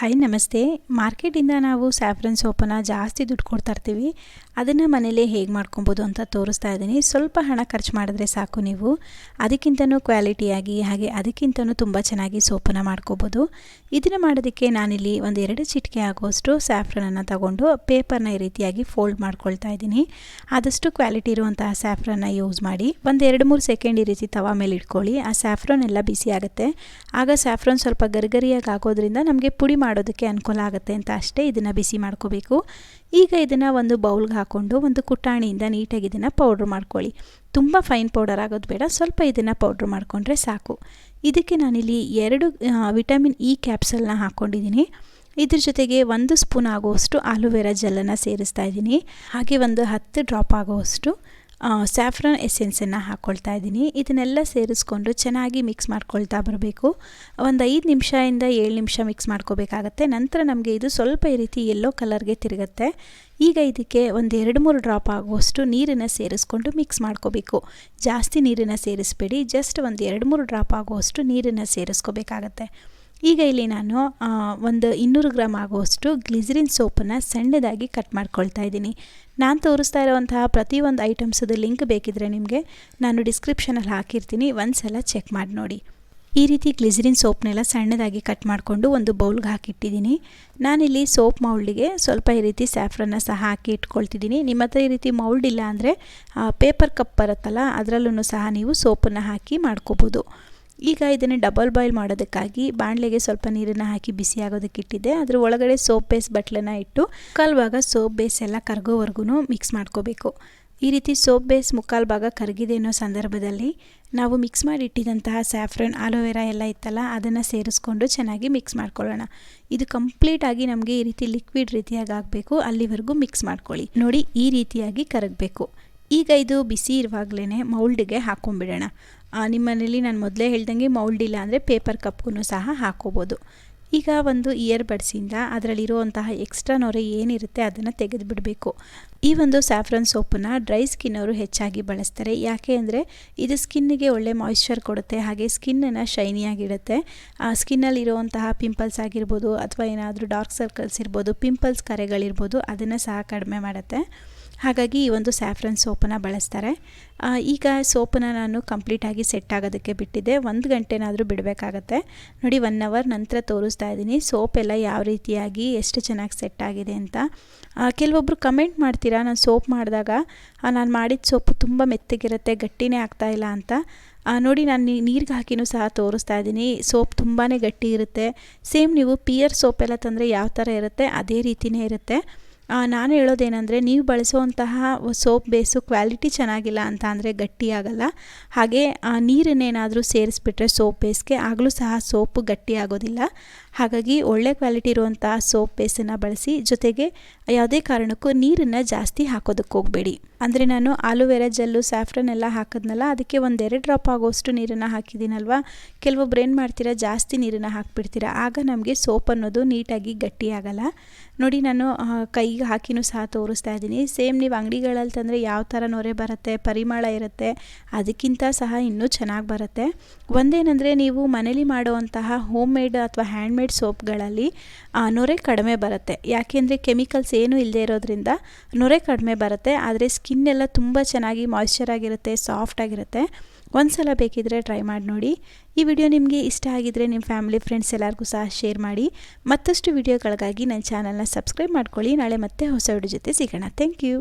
Hi ನಮಸ್ತೆ. ಮಾರ್ಕೆಟಿಂದ ನಾವು saffron ಸೋಪನ್ನು ಜಾಸ್ತಿ ದುಡ್ಡು ಕೊಡ್ತಾ ಇರ್ತೀವಿ. ಅದನ್ನು ಮನೇಲಿ ಹೇಗೆ ಮಾಡ್ಕೊಬೋದು ಅಂತ ತೋರಿಸ್ತಾ ಇದ್ದೀನಿ. ಸ್ವಲ್ಪ ಹಣ ಖರ್ಚು ಮಾಡಿದ್ರೆ ಸಾಕು ನೀವು. ಅದಕ್ಕಿಂತನೂ ಕ್ವಾಲಿಟಿಯಾಗಿ ಹಾಗೆ ಅದಕ್ಕಿಂತನೂ ತುಂಬ ಚೆನ್ನಾಗಿ ಸೋಪನ್ನು ಮಾಡ್ಕೋಬೋದು. ಇದನ್ನು ಮಾಡೋದಕ್ಕೆ ನಾನಿಲ್ಲಿ ಒಂದು ಎರಡು ಚಿಟಿಕೆ ಆಗುವಷ್ಟು ಸ್ಯಾಫ್ರನನ್ನು ತಗೊಂಡು ಪೇಪರ್ನ ಈ ರೀತಿಯಾಗಿ ಫೋಲ್ಡ್ ಮಾಡ್ಕೊಳ್ತಾ ಇದ್ದೀನಿ. ಆದಷ್ಟು ಕ್ವಾಲಿಟಿ ಇರುವಂತಹ ಸ್ಯಾಫ್ರನ್ನ ಯೂಸ್ ಮಾಡಿ, ಒಂದು ಎರಡು ಮೂರು ಸೆಕೆಂಡ್ ಈ ರೀತಿ ತವಾ ಮೇಲೆ ಇಟ್ಕೊಳ್ಳಿ. ಆ ಸ್ಯಾಫ್ರನ್ ಎಲ್ಲ ಬಿಸಿ ಆಗುತ್ತೆ. ಆಗ ಸ್ಯಾಫ್ರನ್ ಸ್ವಲ್ಪ ಗರಿಗರಿಯಾಗಿ ಆಗೋದ್ರಿಂದ ನಮಗೆ ಪುಡಿ ಮಾಡೋದಕ್ಕೆ ಅನುಕೂಲ ಆಗುತ್ತೆ ಅಂತ ಅಷ್ಟೇ ಇದನ್ನು ಬಿಸಿ ಮಾಡ್ಕೋಬೇಕು. ಈಗ ಇದನ್ನು ಒಂದು ಬೌಲ್ಗೆ ಹಾಕ್ಕೊಂಡು ಒಂದು ಕುಟಾಣಿಯಿಂದ ನೀಟಾಗಿ ಇದನ್ನು ಪೌಡ್ರ್ ಮಾಡ್ಕೊಳ್ಳಿ. ತುಂಬ ಫೈನ್ ಪೌಡರ್ ಆಗೋದು ಬೇಡ, ಸ್ವಲ್ಪ ಇದನ್ನು ಪೌಡ್ರ್ ಮಾಡಿಕೊಂಡ್ರೆ ಸಾಕು. ಇದಕ್ಕೆ ನಾನಿಲ್ಲಿ ಎರಡು ವಿಟಮಿನ್ ಇ ಕ್ಯಾಪ್ಸಲ್ನ ಹಾಕ್ಕೊಂಡಿದ್ದೀನಿ ಇದ್ರ ಜೊತೆಗೆ ಒಂದು ಸ್ಪೂನ್ ಆಗುವಷ್ಟು ಆಲೂವೆರಾ ಜೆಲ್ಲನ್ನು ಸೇರಿಸ್ತಾ ಇದ್ದೀನಿ. ಹಾಗೆ ಒಂದು ಹತ್ತು ಡ್ರಾಪ್ ಆಗುವಷ್ಟು ಸ್ಯಾಫ್ರನ್ ಎಸೆನ್ಸನ್ನು ಹಾಕ್ಕೊಳ್ತಾ ಇದ್ದೀನಿ. ಇದನ್ನೆಲ್ಲ ಸೇರಿಸ್ಕೊಂಡು ಚೆನ್ನಾಗಿ ಮಿಕ್ಸ್ ಮಾಡ್ಕೊಳ್ತಾ ಬರಬೇಕು. ಒಂದು ಐದು ನಿಮಿಷದಿಂದ ಏಳು ನಿಮಿಷ ಮಿಕ್ಸ್ ಮಾಡ್ಕೋಬೇಕಾಗತ್ತೆ. ನಂತರ ನಮಗೆ ಇದು ಸ್ವಲ್ಪ ಈ ರೀತಿ ಯೆಲ್ಲೋ ಕಲರ್ಗೆ ತಿರುಗುತ್ತೆ. ಈಗ ಇದಕ್ಕೆ ಒಂದು ಎರಡು ಮೂರು ಡ್ರಾಪ್ ಆಗುವಷ್ಟು ನೀರನ್ನು ಸೇರಿಸ್ಕೊಂಡು ಮಿಕ್ಸ್ ಮಾಡ್ಕೋಬೇಕು. ಜಾಸ್ತಿ ನೀರನ್ನು ಸೇರಿಸ್ಬೇಡಿ. ಜಸ್ಟ್ ಒಂದು ಎರಡು ಮೂರು ಡ್ರಾಪ್ ಆಗುವಷ್ಟು ನೀರನ್ನು ಸೇರಿಸ್ಕೋಬೇಕಾಗತ್ತೆ. ಈಗ ಇಲ್ಲಿ ನಾನು ಒಂದು ಇನ್ನೂರು ಗ್ರಾಮ್ ಆಗುವಷ್ಟು ಗ್ಲಿಸರಿನ್ ಸೋಪನ್ನು ಸಣ್ಣದಾಗಿ ಕಟ್ ಮಾಡ್ಕೊಳ್ತಾ ಇದ್ದೀನಿ. ನಾನು ತೋರಿಸ್ತಾ ಇರುವಂತಹ ಪ್ರತಿಯೊಂದು ಐಟಮ್ಸದು ಲಿಂಕ್ ಬೇಕಿದ್ರೆ ನಿಮಗೆ ನಾನು ಡಿಸ್ಕ್ರಿಪ್ಷನಲ್ಲಿ ಹಾಕಿರ್ತೀನಿ. ಒಂದು ಸಲ ಚೆಕ್ ಮಾಡಿ ನೋಡಿ. ಈ ರೀತಿ ಗ್ಲಿಸರಿನ್ ಸೋಪ್ನೆಲ್ಲ ಸಣ್ಣದಾಗಿ ಕಟ್ ಮಾಡಿಕೊಂಡು ಒಂದು ಬೌಲ್ಗೆ ಹಾಕಿಟ್ಟಿದ್ದೀನಿ. ನಾನಿಲ್ಲಿ ಸೋಪ್ ಮೌಲ್ಡಿಗೆ ಸ್ವಲ್ಪ ಈ ರೀತಿ ಸ್ಯಾಫ್ರನ್ನ ಸಹ ಹಾಕಿ ಇಟ್ಕೊಳ್ತಿದ್ದೀನಿ. ನಿಮ್ಮ ಹತ್ರ ಈ ರೀತಿ ಮೌಲ್ಡ್ ಇಲ್ಲ ಅಂದರೆ ಪೇಪರ್ ಕಪ್ ಬರುತ್ತಲ್ಲ ಅದರಲ್ಲೂ ಸಹ ನೀವು ಸೋಪನ್ನು ಹಾಕಿ ಮಾಡ್ಕೋಬೋದು. ಈಗ ಇದನ್ನು ಡಬಲ್ ಬಾಯ್ಲ್ ಮಾಡೋದಕ್ಕಾಗಿ ಬಾಣಲೆಗೆ ಸ್ವಲ್ಪ ನೀರನ್ನು ಹಾಕಿ ಬಿಸಿ ಆಗೋದಕ್ಕೆ ಇಟ್ಟಿದ್ದೆ. ಅದ್ರ ಒಳಗಡೆ ಸೋಪ್ ಬೇಸ್ ಬಟ್ಲನ್ನ ಇಟ್ಟು ಮುಕ್ಕಾಲು ಭಾಗ ಸೋಪ್ ಬೇಸ್ ಎಲ್ಲ ಕರಗೋವರೆಗೂ ಮಿಕ್ಸ್ ಮಾಡ್ಕೋಬೇಕು. ಈ ರೀತಿ ಸೋಪ್ ಬೇಸ್ ಮುಕ್ಕಾಲು ಭಾಗ ಕರಗಿದೆ ಅನ್ನೋ ಸಂದರ್ಭದಲ್ಲಿ ನಾವು ಮಿಕ್ಸ್ ಮಾಡಿ ಇಟ್ಟಿದಂತಹ ಸ್ಯಾಫ್ರನ್ ಆಲೋವೆರಾ ಎಲ್ಲ ಇತ್ತಲ್ಲ, ಅದನ್ನು ಸೇರಿಸ್ಕೊಂಡು ಚೆನ್ನಾಗಿ ಮಿಕ್ಸ್ ಮಾಡ್ಕೊಳ್ಳೋಣ. ಇದು ಕಂಪ್ಲೀಟಾಗಿ ನಮಗೆ ಈ ರೀತಿ ಲಿಕ್ವಿಡ್ ರೀತಿಯಾಗಿ ಆಗಬೇಕು. ಅಲ್ಲಿವರೆಗೂ ಮಿಕ್ಸ್ ಮಾಡ್ಕೊಳ್ಳಿ. ನೋಡಿ ಈ ರೀತಿಯಾಗಿ ಕರಗಬೇಕು. ಈಗ ಇದು ಬಿಸಿ ಇರುವಾಗಲೇ ಮೌಲ್ಡ್ಗೆ ಹಾಕ್ಕೊಂಬಿಡೋಣ ನಿಮ್ಮ ಮನೇಲಿ ನಾನು ಮೊದಲೇ ಹೇಳ್ದಂಗೆ ಮೌಲ್ಡ್ ಇಲ್ಲ ಅಂದರೆ ಪೇಪರ್ ಕಪ್ಗೂ ಸಹ ಹಾಕೋಬೋದು. ಈಗ ಒಂದು ಇಯರ್ ಬಡ್ಸಿಂದ ಅದರಲ್ಲಿರುವಂತಹ ಎಕ್ಸ್ಟ್ರಾ ನೊರೆ ಏನಿರುತ್ತೆ ಅದನ್ನು ತೆಗೆದುಬಿಡಬೇಕು. ಈ ಒಂದು ಸ್ಯಾಫ್ರನ್ ಸೋಪನ್ನು ಡ್ರೈ ಸ್ಕಿನ್ ಅವರು ಹೆಚ್ಚಾಗಿ ಬಳಸ್ತಾರೆ. ಯಾಕೆ ಅಂದರೆ ಇದು ಸ್ಕಿನ್ನಿಗೆ ಒಳ್ಳೆ ಮಾಯಿಶ್ಚರ್ ಕೊಡುತ್ತೆ, ಹಾಗೆ ಸ್ಕಿನ್ನನ್ನು ಶೈನಿಯಾಗಿಡುತ್ತೆ ಸ್ಕಿನ್ನಲ್ಲಿರುವಂತಹ ಪಿಂಪಲ್ಸ್ ಆಗಿರ್ಬೋದು ಅಥವಾ ಏನಾದರೂ ಡಾರ್ಕ್ ಸರ್ಕಲ್ಸ್ ಇರ್ಬೋದು ಪಿಂಪಲ್ಸ್ ಕರೆಗಳಿರ್ಬೋದು, ಅದನ್ನು ಸಹ ಕಡಿಮೆ ಮಾಡುತ್ತೆ. ಹಾಗಾಗಿ ಈ ಒಂದು ಸ್ಯಾಫ್ರನ್ ಸೋಪನ್ನು ಬಳಸ್ತಾರೆ. ಈಗ ಸೋಪನ್ನು ನಾನು ಕಂಪ್ಲೀಟಾಗಿ ಸೆಟ್ ಆಗೋದಕ್ಕೆ ಬಿಟ್ಟಿದ್ದೆ. ಒಂದು ಗಂಟೆನಾದರೂ ಬಿಡಬೇಕಾಗತ್ತೆ. ನೋಡಿ ಒನ್ ಅವರ್ ನಂತರ ತೋರಿಸ್ತಾ ಇದ್ದೀನಿ. ಸೋಪೆಲ್ಲ ಯಾವ ರೀತಿಯಾಗಿ ಎಷ್ಟು ಚೆನ್ನಾಗಿ ಸೆಟ್ ಆಗಿದೆ ಅಂತ. ಕೆಲವೊಬ್ಬರು ಕಮೆಂಟ್ ಮಾಡ್ತೀರಾ? ನಾನು ಸೋಪ್ ಮಾಡಿದಾಗ ನಾನು ಮಾಡಿದ ಸೋಪು ತುಂಬ ಮೆತ್ತಗಿರುತ್ತೆ, ಗಟ್ಟಿನೇ ಆಗ್ತಾಯಿಲ್ಲ ಅಂತ. ನೋಡಿ, ನಾನು ನೀರಿಗೆ ಹಾಕಿನೂ ಸಹ ತೋರಿಸ್ತಾ ಇದ್ದೀನಿ. ಸೋಪ್ ತುಂಬಾ ಗಟ್ಟಿ ಇರುತ್ತೆ. ಸೇಮ್ ನೀವು ಪಿಯರ್ ಸೋಪೆಲ್ಲ ತಂದರೆ ಯಾವ ಥರ ಇರುತ್ತೆ? ಅದೇ ರೀತಿಯೇ ಇರುತ್ತೆ. ನಾನು ಹೇಳೋದೇನೆಂದರೆ ನೀವು ಬಳಸುವಂತಹ ಸೋಪ್ ಬೇಸು ಕ್ವಾಲಿಟಿ ಚೆನ್ನಾಗಿಲ್ಲ ಅಂತ ಅಂದರೆ ಗಟ್ಟಿಯಾಗಲ್ಲ ಹಾಗೆ ನೀರನ್ನೇನಾದರೂ ಸೇರಿಸ್ಬಿಟ್ರೆ ಸೋಪ್ ಬೇಸ್ಗೆ ಆಗಲೂ ಸಹ ಸೋಪು ಗಟ್ಟಿಯಾಗೋದಿಲ್ಲ ಹಾಗಾಗಿ ಒಳ್ಳೆ ಕ್ವಾಲಿಟಿ ಇರುವಂತಹ ಸೋಪ್ ಬೇಸನ್ನು ಬಳಸಿ, ಜೊತೆಗೆ ಯಾವುದೇ ಕಾರಣಕ್ಕೂ ನೀರನ್ನು ಜಾಸ್ತಿ ಹಾಕೋದಕ್ಕೆ ಹೋಗಬೇಡಿ. ಅಂದರೆ ನಾನು ಆಲೂವೆರಾ ಜೆಲ್ಲು ಸ್ಯಾಫ್ರನ್ ಎಲ್ಲ ಹಾಕಿದ್ನಲ್ಲ, ಅದಕ್ಕೆ ಒಂದೆರಡು ಡ್ರಾಪ್ ಆಗೋಷ್ಟು ನೀರನ್ನು ಹಾಕಿದ್ದೀನಲ್ವ? ಕೆಲವೊಬ್ರು ಏನು ಮಾಡ್ತೀರಾ, ಜಾಸ್ತಿ ನೀರನ್ನು ಹಾಕ್ಬಿಡ್ತೀರಾ. ಆಗ ನಮಗೆ ಸೋಪ್ ಅನ್ನೋದು ನೀಟಾಗಿ ಗಟ್ಟಿಯಾಗಲ್ಲ ನೋಡಿ ನಾನು ಕೈಗೆ ಹಾಕಿನೂ ಸಹ ತೋರಿಸ್ತಾ ಇದ್ದೀನಿ. ಸೇಮ್ ನೀವು ಅಂಗಡಿಗಳಲ್ಲಿ ತಂದರೆ ಯಾವ ಥರ ನೊರೆ ಬರುತ್ತೆ, ಪರಿಮಳ ಇರುತ್ತೆ, ಅದಕ್ಕಿಂತ ಸಹ ಇನ್ನೂ ಚೆನ್ನಾಗಿ ಬರುತ್ತೆ. ಒಂದೇನೆಂದರೆ ನೀವು ಮನೇಲಿ ಮಾಡುವಂತಹ ಹೋಮ್ ಮೇಡ್ ಅಥವಾ ಹ್ಯಾಂಡ್ ಮೇಡ್ ಸೋಪ್ಗಳಲ್ಲಿ ನೊರೆ ಕಡಿಮೆ ಬರುತ್ತೆ. ಯಾಕೆಂದರೆ ಕೆಮಿಕಲ್ಸ್ ಏನೂ ಇಲ್ಲದೆ ಇರೋದ್ರಿಂದ ನೊರೆ ಕಡಿಮೆ ಬರುತ್ತೆ. ಆದರೆ ಸ್ಕಿನ್ ಎಲ್ಲ ತುಂಬ ಚೆನ್ನಾಗಿ ಮಾಯ್ಶ್ಚರ್ ಆಗಿರುತ್ತೆ ಸಾಫ್ಟ್ ಆಗಿರುತ್ತೆ. ಒಂದು ಸಲ ಬೇಕಿದ್ದರೆ ಟ್ರೈ ಮಾಡಿ ನೋಡಿ. ಈ ವಿಡಿಯೋ ನಿಮಗೆ ಇಷ್ಟ ಆಗಿದ್ದರೆ ನಿಮ್ಮ ಫ್ಯಾಮಿಲಿ ಫ್ರೆಂಡ್ಸ್ ಎಲ್ಲರಿಗೂ ಸಹ ಶೇರ್ ಮಾಡಿ. ಮತ್ತಷ್ಟು ವಿಡಿಯೋಗಳಿಗಾಗಿ ನನ್ನ ಚಾನಲ್ನ ಸಬ್ಸ್ಕ್ರೈಬ್ ಮಾಡ್ಕೊಳ್ಳಿ. ನಾಳೆ ಮತ್ತೆ ಹೊಸ ವಿಡಿಯೋ ಜೊತೆ ಸಿಗೋಣ. Thank you